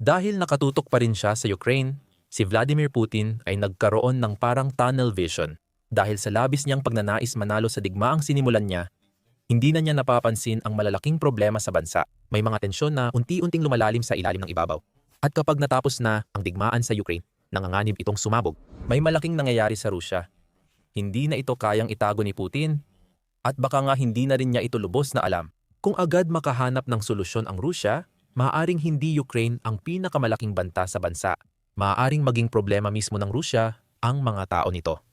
Dahil nakatutok pa rin siya sa Ukraine, si Vladimir Putin ay nagkaroon ng parang tunnel vision. Dahil sa labis niyang pagnanais manalo sa digmaang sinimulan niya, hindi na niya napapansin ang malalaking problema sa bansa. May mga tensyon na unti-unting lumalalim sa ilalim ng ibabaw. At kapag natapos na ang digmaan sa Ukraine, nanganganib itong sumabog. May malaking nangyayari sa Rusya. Hindi na ito kayang itago ni Putin at baka nga hindi na rin niya ito lubos na alam. Kung agad makahanap ng solusyon ang Rusya, maaaring hindi Ukraine ang pinakamalaking banta sa bansa. Maaaring maging problema mismo ng Rusya ang mga tao nito.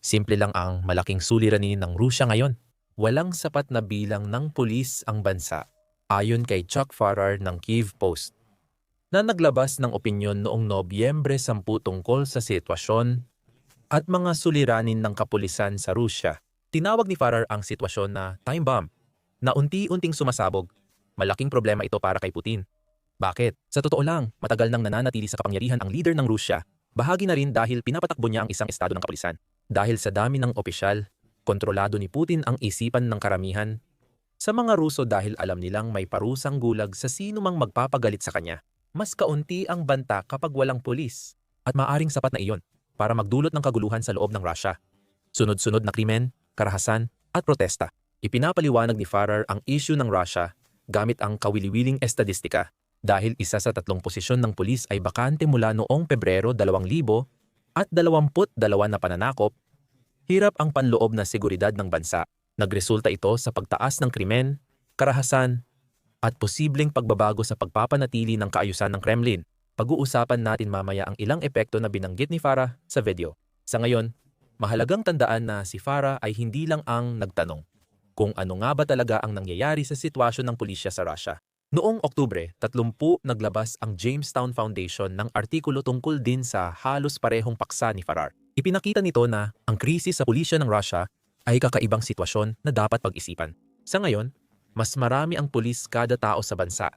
Simple lang ang malaking suliranin ng Rusya ngayon. Walang sapat na bilang ng pulis ang bansa, ayon kay Chuck Farrar ng Kiev Post, na naglabas ng opinyon noong Nobyembre 10 tungkol sa sitwasyon at mga suliranin ng kapulisan sa Rusya. Tinawag ni Farrar ang sitwasyon na time bomb, na unti-unting sumasabog. Malaking problema ito para kay Putin. Bakit? Sa totoo lang, matagal nang nananatili sa kapangyarihan ang leader ng Rusya. Bahagi na rin dahil pinapatakbo niya ang isang estado ng kapulisan. Dahil sa dami ng opisyal, kontrolado ni Putin ang isipan ng karamihan. Sa mga Ruso dahil alam nilang may parusang gulag sa sino mang magpapagalit sa kanya. Mas kaunti ang banta kapag walang pulis. At maaring sapat na iyon para magdulot ng kaguluhan sa loob ng Russia. Sunod-sunod na krimen, karahasan, at protesta. Ipinapaliwanag ni Farrar ang issue ng Russia gamit ang kawili-wiling estadistika dahil isa sa tatlong posisyon ng pulis ay bakante mula noong Pebrero 2000 at 22 na pananakop Hirap ang panloob na seguridad ng bansa. Nagresulta ito sa pagtaas ng krimen, karahasan, at posibleng pagbabago sa pagpapanatili ng kaayusan ng Kremlin. Pag-uusapan natin mamaya ang ilang epekto na binanggit ni Farah sa video. Sa ngayon, mahalagang tandaan na si Farah ay hindi lang ang nagtanong kung ano nga ba talaga ang nangyayari sa sitwasyon ng pulisya sa Russia. Noong Oktubre, 30 naglabas ang Jamestown Foundation ng artikulo tungkol din sa halos parehong paksa ni Farrar. Ipinakita nito na ang krisis sa pulisya ng Russia ay kakaibang sitwasyon na dapat pag-isipan. Sa ngayon, mas marami ang pulis kada tao sa bansa.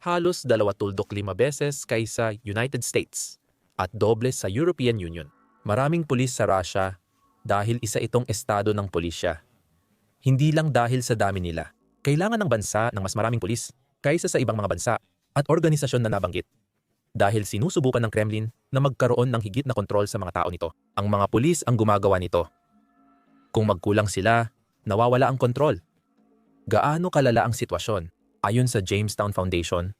Halos 25 beses kaysa United States at doble sa European Union. Maraming pulis sa Russia dahil isa itong estado ng pulisya. Hindi lang dahil sa dami nila. Kailangan ng bansa ng mas maraming pulis kaysa sa ibang mga bansa at organisasyon na nabanggit dahil sinusubukan ng Kremlin na magkaroon ng higit na kontrol sa mga tao nito. Ang mga pulis ang gumagawa nito. Kung magkulang sila, nawawala ang kontrol. Gaano kalala ang sitwasyon? Ayon sa Jamestown Foundation,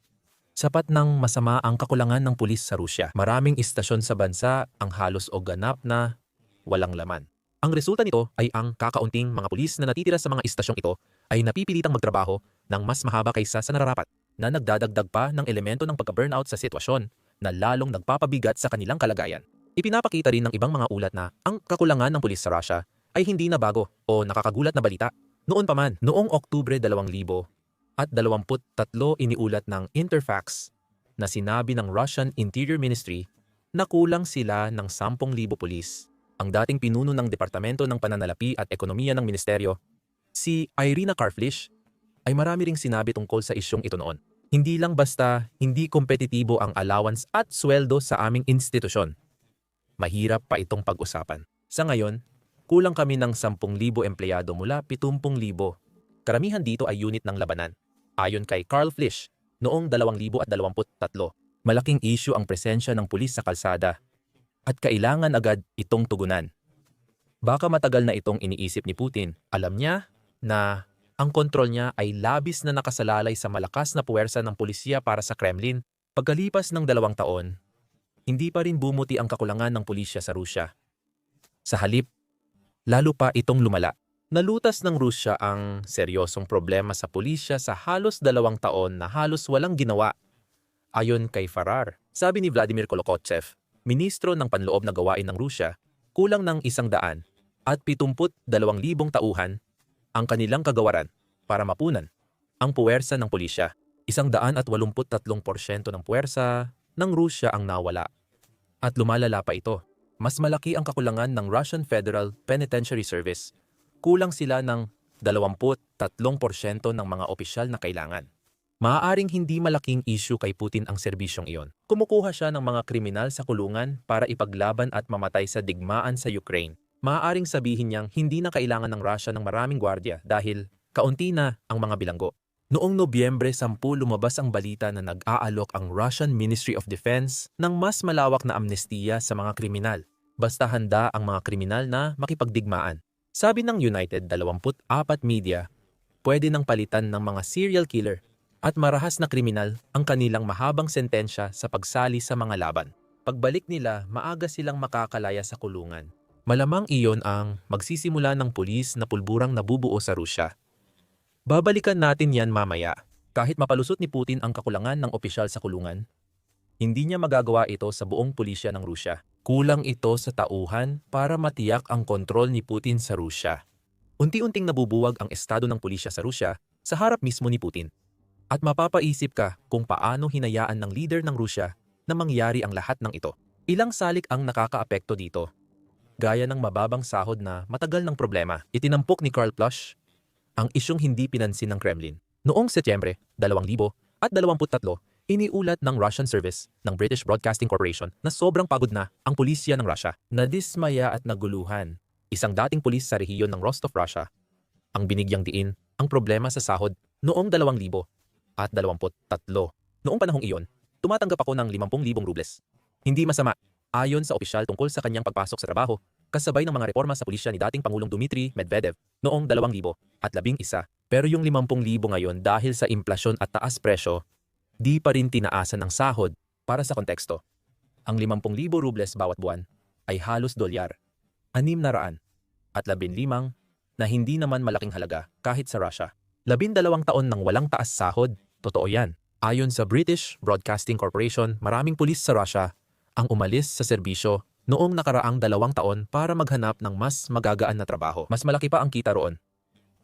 sapat ng masama ang kakulangan ng pulis sa Rusya. Maraming istasyon sa bansa ang halos o ganap na walang laman. Ang resulta nito ay ang kakaunting mga pulis na natitira sa mga istasyong ito ay napipilitang magtrabaho ng mas mahaba kaysa sa nararapat na nagdadagdag pa ng elemento ng pagka-burnout sa sitwasyon na lalong nagpapabigat sa kanilang kalagayan. Ipinapakita rin ng ibang mga ulat na ang kakulangan ng pulis sa Russia ay hindi na bago o nakakagulat na balita. Noon pa man, noong Oktubre 2000 at 23 iniulat ng Interfax na sinabi ng Russian Interior Ministry na kulang sila ng 10,000 pulis. Ang dating pinuno ng Departamento ng Pananalapi at Ekonomiya ng Ministeryo, si Irina Karflish, ay marami ring sinabi tungkol sa isyong ito noon. Hindi lang basta hindi kompetitibo ang allowance at sweldo sa aming institusyon. Mahirap pa itong pag-usapan. Sa ngayon, kulang kami ng 10,000 empleyado mula 70,000. Karamihan dito ay unit ng labanan. Ayon kay Carl Flish, noong 2023, malaking issue ang presensya ng pulis sa kalsada at kailangan agad itong tugunan. Baka matagal na itong iniisip ni Putin. Alam niya na ang kontrol niya ay labis na nakasalalay sa malakas na puwersa ng pulisya para sa Kremlin. Pagkalipas ng dalawang taon, hindi pa rin bumuti ang kakulangan ng pulisya sa Rusya. Sa halip, lalo pa itong lumala. Nalutas ng Rusya ang seryosong problema sa pulisya sa halos dalawang taon na halos walang ginawa. Ayon kay Farrar, sabi ni Vladimir Kolokotsev, ministro ng panloob na gawain ng Rusya, kulang ng isang daan at 72,000 tauhan ang kanilang kagawaran para mapunan ang puwersa ng pulisya. Isang daan at 83% ng puwersa ng Rusya ang nawala. At lumalala pa ito. Mas malaki ang kakulangan ng Russian Federal Penitentiary Service. Kulang sila ng 23% ng mga opisyal na kailangan. Maaaring hindi malaking issue kay Putin ang serbisyong iyon. Kumukuha siya ng mga kriminal sa kulungan para ipaglaban at mamatay sa digmaan sa Ukraine maaaring sabihin niyang hindi na kailangan ng Russia ng maraming gwardya dahil kaunti na ang mga bilanggo. Noong Nobyembre 10 lumabas ang balita na nag-aalok ang Russian Ministry of Defense ng mas malawak na amnestiya sa mga kriminal. Basta handa ang mga kriminal na makipagdigmaan. Sabi ng United 24 Media, pwede nang palitan ng mga serial killer at marahas na kriminal ang kanilang mahabang sentensya sa pagsali sa mga laban. Pagbalik nila, maaga silang makakalaya sa kulungan. Malamang iyon ang magsisimula ng pulis na pulburang nabubuo sa Rusya. Babalikan natin yan mamaya. Kahit mapalusot ni Putin ang kakulangan ng opisyal sa kulungan, hindi niya magagawa ito sa buong pulisya ng Rusya. Kulang ito sa tauhan para matiyak ang kontrol ni Putin sa Rusya. Unti-unting nabubuwag ang estado ng pulisya sa Rusya sa harap mismo ni Putin. At mapapaisip ka kung paano hinayaan ng leader ng Rusya na mangyari ang lahat ng ito. Ilang salik ang nakakaapekto dito. Gaya ng mababang sahod na matagal ng problema, itinampok ni Karl Plush ang isyong hindi pinansin ng Kremlin. Noong Setyembre 2023, iniulat ng Russian Service ng British Broadcasting Corporation na sobrang pagod na ang pulisya ng Russia. Nadismaya at naguluhan. Isang dating pulis sa rehiyon ng Rostov, Russia, ang binigyang diin ang problema sa sahod noong 2000 at 23. Noong panahong iyon, tumatanggap ako ng 50,000 rubles. Hindi masama, ayon sa opisyal tungkol sa kanyang pagpasok sa trabaho, kasabay ng mga reforma sa pulisya ni dating Pangulong Dmitry Medvedev noong 2000 at 11. Pero yung 50,000 ngayon dahil sa inflasyon at taas presyo, di pa rin tinaasan ang sahod para sa konteksto. Ang 50,000 rubles bawat buwan ay halos dolyar, 600 at 15 na hindi naman malaking halaga kahit sa Russia. Labindalawang taon ng walang taas sahod, totoo yan. Ayon sa British Broadcasting Corporation, maraming pulis sa Russia ang umalis sa serbisyo noong nakaraang dalawang taon para maghanap ng mas magagaan na trabaho. Mas malaki pa ang kita roon.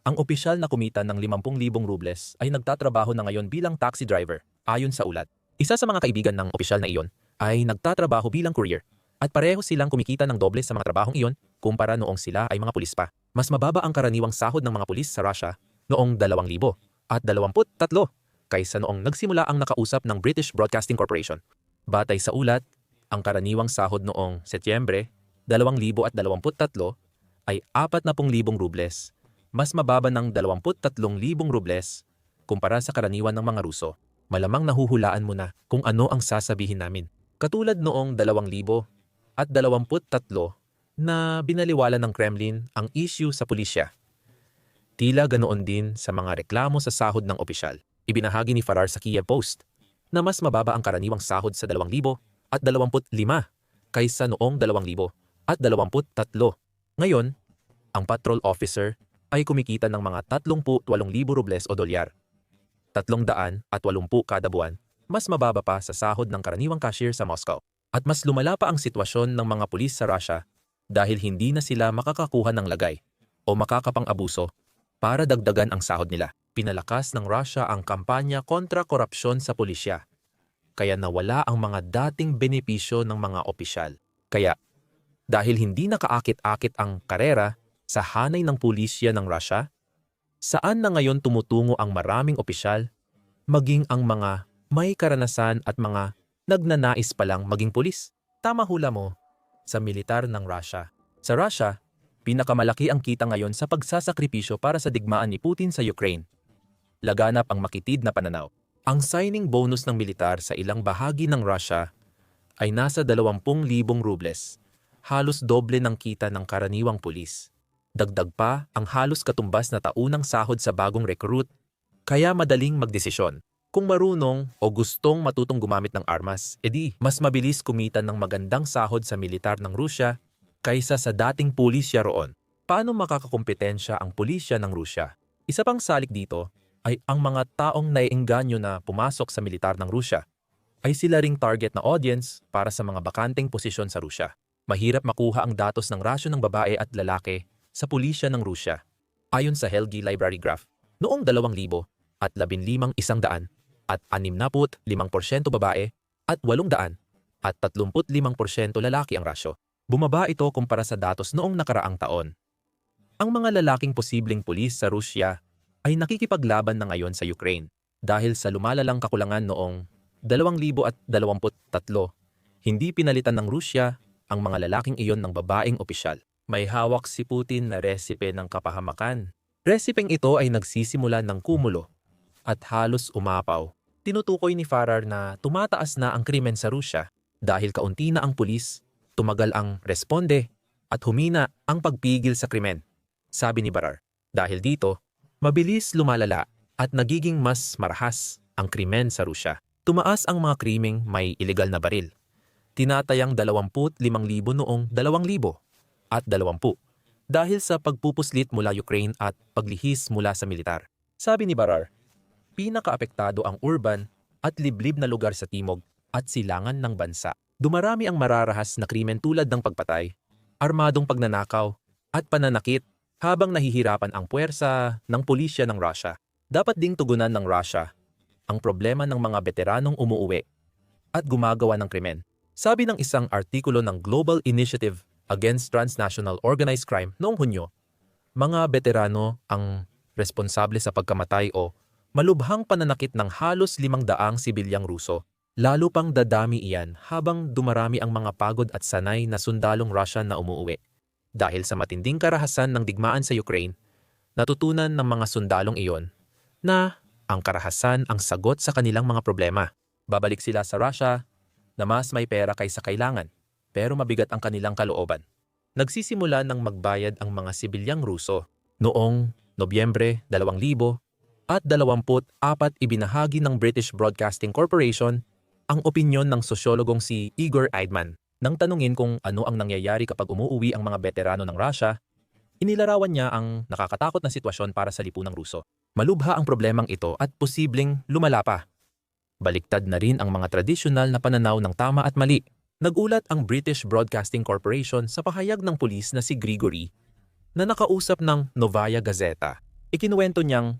Ang opisyal na kumita ng 50,000 rubles ay nagtatrabaho na ngayon bilang taxi driver, ayon sa ulat. Isa sa mga kaibigan ng opisyal na iyon ay nagtatrabaho bilang courier at pareho silang kumikita ng doble sa mga trabahong iyon kumpara noong sila ay mga pulis pa. Mas mababa ang karaniwang sahod ng mga pulis sa Russia noong 2,000 at 23 kaysa noong nagsimula ang nakausap ng British Broadcasting Corporation. Batay sa ulat, ang karaniwang sahod noong Setyembre 2023 ay 40,000 rubles, mas mababa ng 23,000 rubles kumpara sa karaniwan ng mga Ruso. Malamang nahuhulaan mo na kung ano ang sasabihin namin. Katulad noong 2000 at 23 na binaliwala ng Kremlin ang issue sa pulisya. Tila ganoon din sa mga reklamo sa sahod ng opisyal. Ibinahagi ni Farrar sa Kiev Post na mas mababa ang karaniwang sahod sa 2,000 at 25 kaysa noong 2000 at 23. Ngayon, ang patrol officer ay kumikita ng mga 38,000 rubles o dolyar. 300 at 80 kada buwan, mas mababa pa sa sahod ng karaniwang cashier sa Moscow. At mas lumala pa ang sitwasyon ng mga pulis sa Russia dahil hindi na sila makakakuha ng lagay o makakapang-abuso para dagdagan ang sahod nila. Pinalakas ng Russia ang kampanya kontra korupsyon sa pulisya kaya nawala ang mga dating benepisyo ng mga opisyal. Kaya, dahil hindi nakaakit-akit ang karera sa hanay ng pulisya ng Russia, saan na ngayon tumutungo ang maraming opisyal, maging ang mga may karanasan at mga nagnanais palang maging pulis? Tama hula mo, sa militar ng Russia. Sa Russia, pinakamalaki ang kita ngayon sa pagsasakripisyo para sa digmaan ni Putin sa Ukraine. Laganap ang makitid na pananaw. Ang signing bonus ng militar sa ilang bahagi ng Russia ay nasa 20,000 rubles, halos doble ng kita ng karaniwang pulis. Dagdag pa ang halos katumbas na taunang sahod sa bagong recruit, kaya madaling magdesisyon. Kung marunong o gustong matutong gumamit ng armas, edi mas mabilis kumita ng magandang sahod sa militar ng Rusya kaysa sa dating pulisya roon. Paano makakakompetensya ang pulisya ng Rusya? Isa pang salik dito ay ang mga taong naiengganyo na pumasok sa militar ng Rusya ay sila ring target na audience para sa mga bakanteng posisyon sa Rusya. Mahirap makuha ang datos ng rasyo ng babae at lalaki sa pulisya ng Rusya. Ayon sa Helgi Library Graph, noong 2000 at 15 isang daan at 65% babae at 800 at 35% lalaki ang rasyo. Bumaba ito kumpara sa datos noong nakaraang taon. Ang mga lalaking posibleng pulis sa Rusya ay nakikipaglaban na ngayon sa Ukraine dahil sa lumalalang kakulangan noong 2023. Hindi pinalitan ng Rusya ang mga lalaking iyon ng babaeng opisyal. May hawak si Putin na resipe ng kapahamakan. Resipeng ito ay nagsisimula ng kumulo at halos umapaw. Tinutukoy ni Farrar na tumataas na ang krimen sa Rusya dahil kaunti na ang pulis, tumagal ang responde at humina ang pagpigil sa krimen. Sabi ni Barar, dahil dito, mabilis lumalala at nagiging mas marahas ang krimen sa Rusya. Tumaas ang mga krimeng may ilegal na baril. Tinatayang 25,000 noong 2,000 at 20 dahil sa pagpupuslit mula Ukraine at paglihis mula sa militar. Sabi ni Barar, pinakaapektado ang urban at liblib na lugar sa timog at silangan ng bansa. Dumarami ang mararahas na krimen tulad ng pagpatay, armadong pagnanakaw, at pananakit habang nahihirapan ang puwersa ng pulisya ng Russia. Dapat ding tugunan ng Russia ang problema ng mga veteranong umuuwi at gumagawa ng krimen. Sabi ng isang artikulo ng Global Initiative Against Transnational Organized Crime noong Hunyo, mga veterano ang responsable sa pagkamatay o malubhang pananakit ng halos limang daang sibilyang Ruso. Lalo pang dadami iyan habang dumarami ang mga pagod at sanay na sundalong Russian na umuuwi. Dahil sa matinding karahasan ng digmaan sa Ukraine, natutunan ng mga sundalong iyon na ang karahasan ang sagot sa kanilang mga problema. Babalik sila sa Russia na mas may pera kaysa kailangan, pero mabigat ang kanilang kalooban. Nagsisimula ng magbayad ang mga sibilyang Ruso noong Nobyembre 2000 at 24 ibinahagi ng British Broadcasting Corporation ang opinyon ng sosyologong si Igor Eidman. Nang tanungin kung ano ang nangyayari kapag umuuwi ang mga veterano ng Russia, inilarawan niya ang nakakatakot na sitwasyon para sa lipunang Ruso. Malubha ang problemang ito at posibleng lumala pa. Baliktad na rin ang mga tradisyonal na pananaw ng tama at mali. Nagulat ang British Broadcasting Corporation sa pahayag ng pulis na si Grigory na nakausap ng Novaya Gazeta. Ikinuwento niyang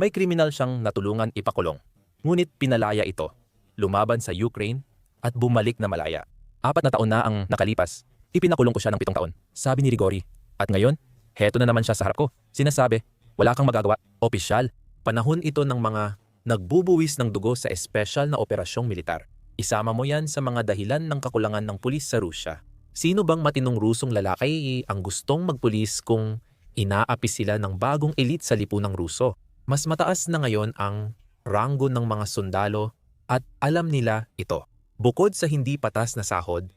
may kriminal siyang natulungan ipakulong. Ngunit pinalaya ito, lumaban sa Ukraine at bumalik na malaya. Apat na taon na ang nakalipas, ipinakulong ko siya ng pitong taon, sabi ni Rigori. At ngayon, heto na naman siya sa harap ko. Sinasabi, wala kang magagawa. Opisyal, panahon ito ng mga nagbubuwis ng dugo sa espesyal na operasyong militar. Isama mo yan sa mga dahilan ng kakulangan ng pulis sa Rusya. Sino bang matinong Rusong lalaki ang gustong magpulis kung inaapi sila ng bagong elite sa lipunang Ruso? Mas mataas na ngayon ang ranggo ng mga sundalo at alam nila ito. Bukod sa hindi patas na sahod,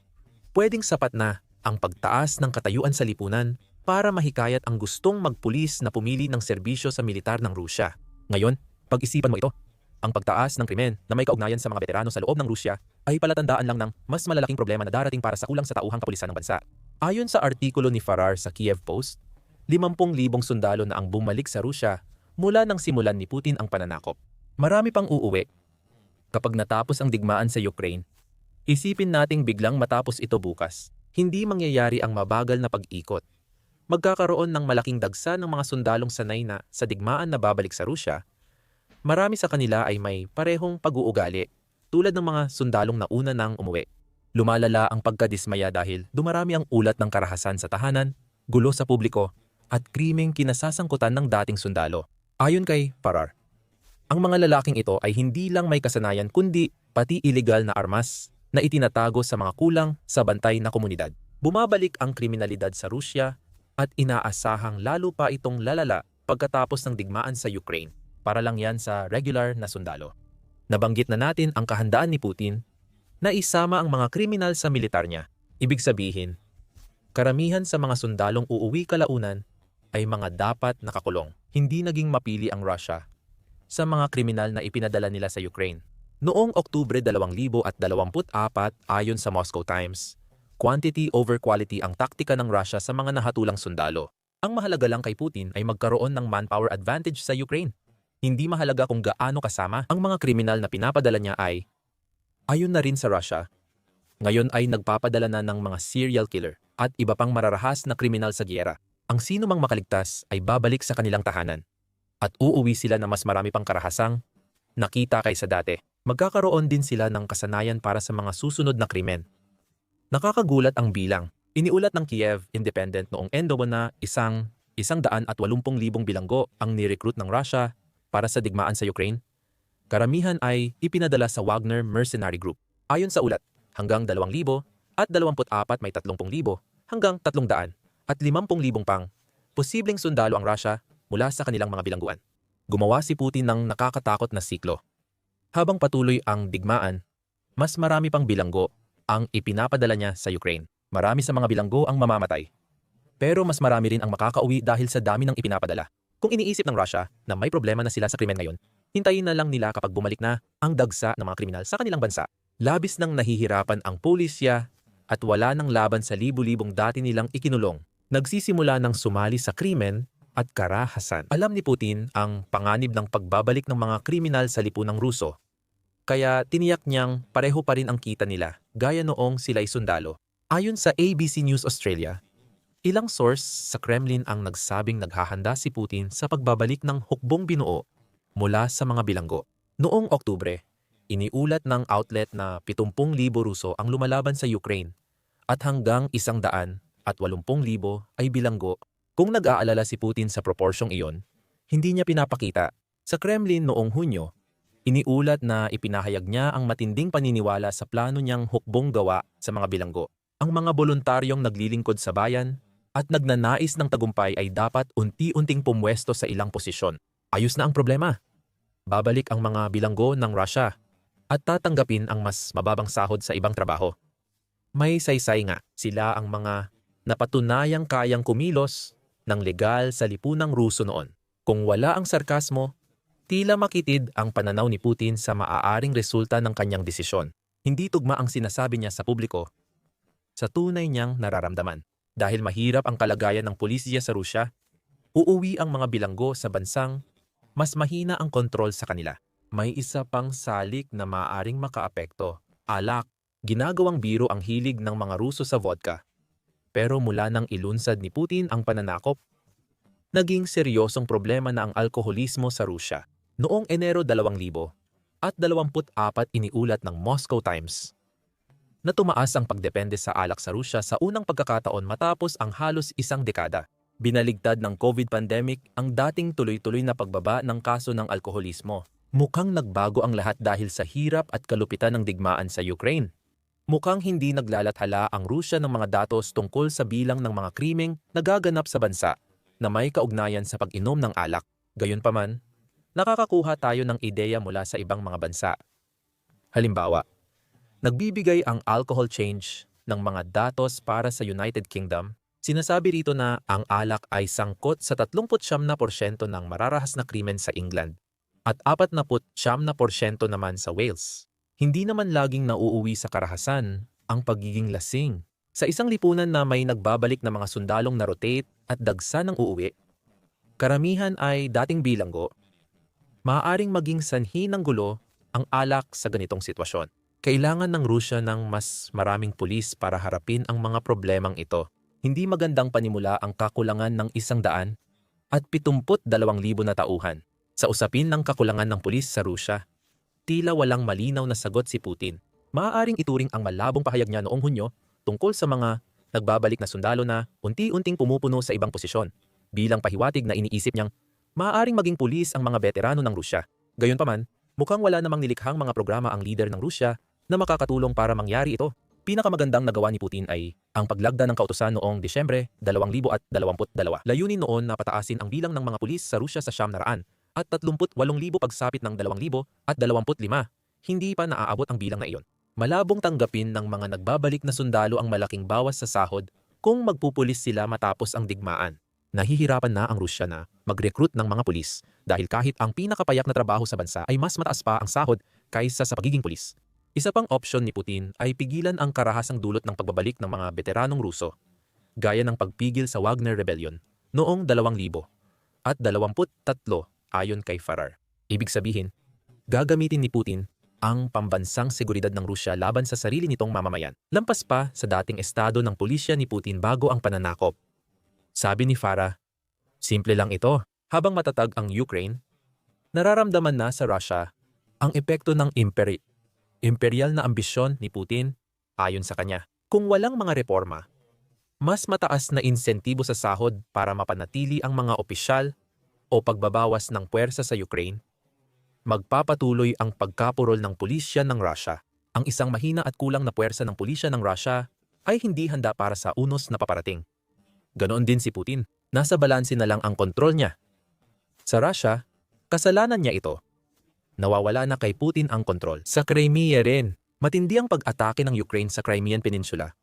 pwedeng sapat na ang pagtaas ng katayuan sa lipunan para mahikayat ang gustong magpulis na pumili ng serbisyo sa militar ng Rusya. Ngayon, pag-isipan mo ito. Ang pagtaas ng krimen na may kaugnayan sa mga veterano sa loob ng Rusya ay palatandaan lang ng mas malalaking problema na darating para sa kulang sa tauhang kapulisan ng bansa. Ayon sa artikulo ni Farrar sa Kiev Post, 50,000 sundalo na ang bumalik sa Rusya mula nang simulan ni Putin ang pananakop. Marami pang uuwi. Kapag natapos ang digmaan sa Ukraine, isipin nating biglang matapos ito bukas. Hindi mangyayari ang mabagal na pag-ikot. Magkakaroon ng malaking dagsa ng mga sundalong sanay na sa digmaan na babalik sa Rusya. Marami sa kanila ay may parehong pag-uugali, tulad ng mga sundalong nauna nang umuwi. Lumalala ang pagkadismaya dahil dumarami ang ulat ng karahasan sa tahanan, gulo sa publiko, at krimeng kinasasangkutan ng dating sundalo. Ayon kay Farrar, ang mga lalaking ito ay hindi lang may kasanayan kundi pati ilegal na armas na itinatago sa mga kulang sa bantay na komunidad. Bumabalik ang kriminalidad sa Rusya at inaasahang lalo pa itong lalala pagkatapos ng digmaan sa Ukraine. Para lang yan sa regular na sundalo. Nabanggit na natin ang kahandaan ni Putin na isama ang mga kriminal sa militar niya. Ibig sabihin, karamihan sa mga sundalong uuwi kalaunan ay mga dapat nakakulong. Hindi naging mapili ang Russia sa mga kriminal na ipinadala nila sa Ukraine. Noong Oktubre 2024 ayon sa Moscow Times, quantity over quality ang taktika ng Russia sa mga nahatulang sundalo. Ang mahalaga lang kay Putin ay magkaroon ng manpower advantage sa Ukraine. Hindi mahalaga kung gaano kasama ang mga kriminal na pinapadala niya ay ayon na rin sa Russia. Ngayon ay nagpapadala na ng mga serial killer at iba pang mararahas na kriminal sa giyera ang sino mang makaligtas ay babalik sa kanilang tahanan at uuwi sila na mas marami pang karahasang nakita kaysa dati. Magkakaroon din sila ng kasanayan para sa mga susunod na krimen. Nakakagulat ang bilang. Iniulat ng Kiev Independent noong Endobo na isang isang daan at walumpung libong bilanggo ang nirecruit ng Russia para sa digmaan sa Ukraine. Karamihan ay ipinadala sa Wagner Mercenary Group. Ayon sa ulat, hanggang 2,000 at 24 may 30,000 hanggang 300 at 50,000 pang posibleng sundalo ang Russia mula sa kanilang mga bilangguan. gumawa si Putin ng nakakatakot na siklo. Habang patuloy ang digmaan, mas marami pang bilanggo ang ipinapadala niya sa Ukraine. Marami sa mga bilanggo ang mamamatay. Pero mas marami rin ang makakauwi dahil sa dami ng ipinapadala. Kung iniisip ng Russia na may problema na sila sa krimen ngayon, hintayin na lang nila kapag bumalik na ang dagsa ng mga kriminal sa kanilang bansa. Labis nang nahihirapan ang pulisya at wala nang laban sa libu-libong dati nilang ikinulong. Nagsisimula ng sumali sa krimen at karahasan. Alam ni Putin ang panganib ng pagbabalik ng mga kriminal sa lipunang Ruso. Kaya tiniyak niyang pareho pa rin ang kita nila, gaya noong sila'y sundalo. Ayon sa ABC News Australia, ilang source sa Kremlin ang nagsabing naghahanda si Putin sa pagbabalik ng hukbong binuo mula sa mga bilanggo. Noong Oktubre, iniulat ng outlet na 70,000 Ruso ang lumalaban sa Ukraine at hanggang 100 at 80,000 ay bilanggo. Kung nag-aalala si Putin sa proporsyong iyon, hindi niya pinapakita. Sa Kremlin noong Hunyo, iniulat na ipinahayag niya ang matinding paniniwala sa plano niyang hukbong gawa sa mga bilanggo. Ang mga voluntaryong naglilingkod sa bayan at nagnanais ng tagumpay ay dapat unti-unting pumwesto sa ilang posisyon. Ayos na ang problema. Babalik ang mga bilanggo ng Russia at tatanggapin ang mas mababang sahod sa ibang trabaho. May saysay nga sila ang mga napatunayang kayang kumilos ng legal sa lipunang Ruso noon. Kung wala ang sarkasmo, tila makitid ang pananaw ni Putin sa maaaring resulta ng kanyang desisyon. Hindi tugma ang sinasabi niya sa publiko sa tunay niyang nararamdaman. Dahil mahirap ang kalagayan ng pulisya sa Rusya, uuwi ang mga bilanggo sa bansang mas mahina ang kontrol sa kanila. May isa pang salik na maaaring makaapekto. Alak, ginagawang biro ang hilig ng mga Ruso sa vodka. Pero mula nang ilunsad ni Putin ang pananakop, naging seryosong problema na ang alkoholismo sa Rusya. Noong Enero 2000 at 24 iniulat ng Moscow Times na tumaas ang pagdepende sa alak sa Rusya sa unang pagkakataon matapos ang halos isang dekada. Binaligtad ng COVID pandemic ang dating tuloy-tuloy na pagbaba ng kaso ng alkoholismo. Mukhang nagbago ang lahat dahil sa hirap at kalupitan ng digmaan sa Ukraine. Mukhang hindi naglalathala ang Rusya ng mga datos tungkol sa bilang ng mga krimeng nagaganap sa bansa na may kaugnayan sa pag-inom ng alak. Gayunpaman, nakakakuha tayo ng ideya mula sa ibang mga bansa. Halimbawa, nagbibigay ang alcohol change ng mga datos para sa United Kingdom. Sinasabi rito na ang alak ay sangkot sa 39% ng mararahas na krimen sa England at 49% naman sa Wales. Hindi naman laging nauuwi sa karahasan ang pagiging lasing. Sa isang lipunan na may nagbabalik na mga sundalong na-rotate at dagsa ng uuwi, karamihan ay dating bilanggo maaaring maging sanhi ng gulo ang alak sa ganitong sitwasyon. Kailangan ng Rusya ng mas maraming pulis para harapin ang mga problemang ito. Hindi magandang panimula ang kakulangan ng isang daan at 72,000 na tauhan. Sa usapin ng kakulangan ng pulis sa Rusya, tila walang malinaw na sagot si Putin. Maaaring ituring ang malabong pahayag niya noong Hunyo tungkol sa mga nagbabalik na sundalo na unti-unting pumupuno sa ibang posisyon. Bilang pahiwatig na iniisip niyang maaaring maging pulis ang mga veterano ng Rusya. Gayunpaman, mukhang wala namang nilikhang mga programa ang leader ng Rusya na makakatulong para mangyari ito. Pinakamagandang nagawa ni Putin ay ang paglagda ng kautosan noong Disyembre 2022. Layunin noon na pataasin ang bilang ng mga pulis sa Rusya sa siyam na raan at 38,000 pagsapit ng 2,000 at 25. Hindi pa naaabot ang bilang na iyon. Malabong tanggapin ng mga nagbabalik na sundalo ang malaking bawas sa sahod kung magpupulis sila matapos ang digmaan nahihirapan na ang Rusya na mag-recruit ng mga pulis dahil kahit ang pinakapayak na trabaho sa bansa ay mas mataas pa ang sahod kaysa sa pagiging pulis. Isa pang opsyon ni Putin ay pigilan ang karahasang dulot ng pagbabalik ng mga veteranong Ruso, gaya ng pagpigil sa Wagner Rebellion noong 2000 at 23 ayon kay Farrar. Ibig sabihin, gagamitin ni Putin ang pambansang seguridad ng Rusya laban sa sarili nitong mamamayan. Lampas pa sa dating estado ng pulisya ni Putin bago ang pananakop sabi ni Farah, simple lang ito. Habang matatag ang Ukraine, nararamdaman na sa Russia ang epekto ng imperi imperial na ambisyon ni Putin ayon sa kanya. Kung walang mga reforma, mas mataas na insentibo sa sahod para mapanatili ang mga opisyal o pagbabawas ng puwersa sa Ukraine, magpapatuloy ang pagkapurol ng pulisya ng Russia. Ang isang mahina at kulang na puwersa ng pulisya ng Russia ay hindi handa para sa unos na paparating. Ganoon din si Putin. Nasa balanse na lang ang kontrol niya. Sa Russia, Kasalanan niya ito. Nawawala na kay Putin ang kontrol. Sa Crimea rin, matindi ang pag-atake ng Ukraine sa Crimean Peninsula.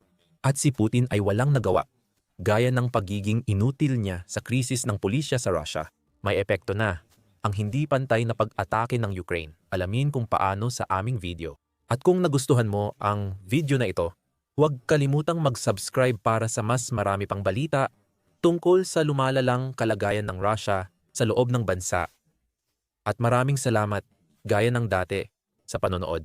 At si Putin ay walang nagawa. Gaya ng pagiging inutil niya sa krisis ng pulisya sa Russia. May epekto na ang hindi pantay na pag-atake ng Ukraine. Alamin kung paano sa aming video. At kung nagustuhan mo ang video na ito, huwag kalimutang mag-subscribe para sa mas marami pang balita tungkol sa lumalalang kalagayan ng Russia sa loob ng bansa. At maraming salamat, gaya ng dati, sa panonood.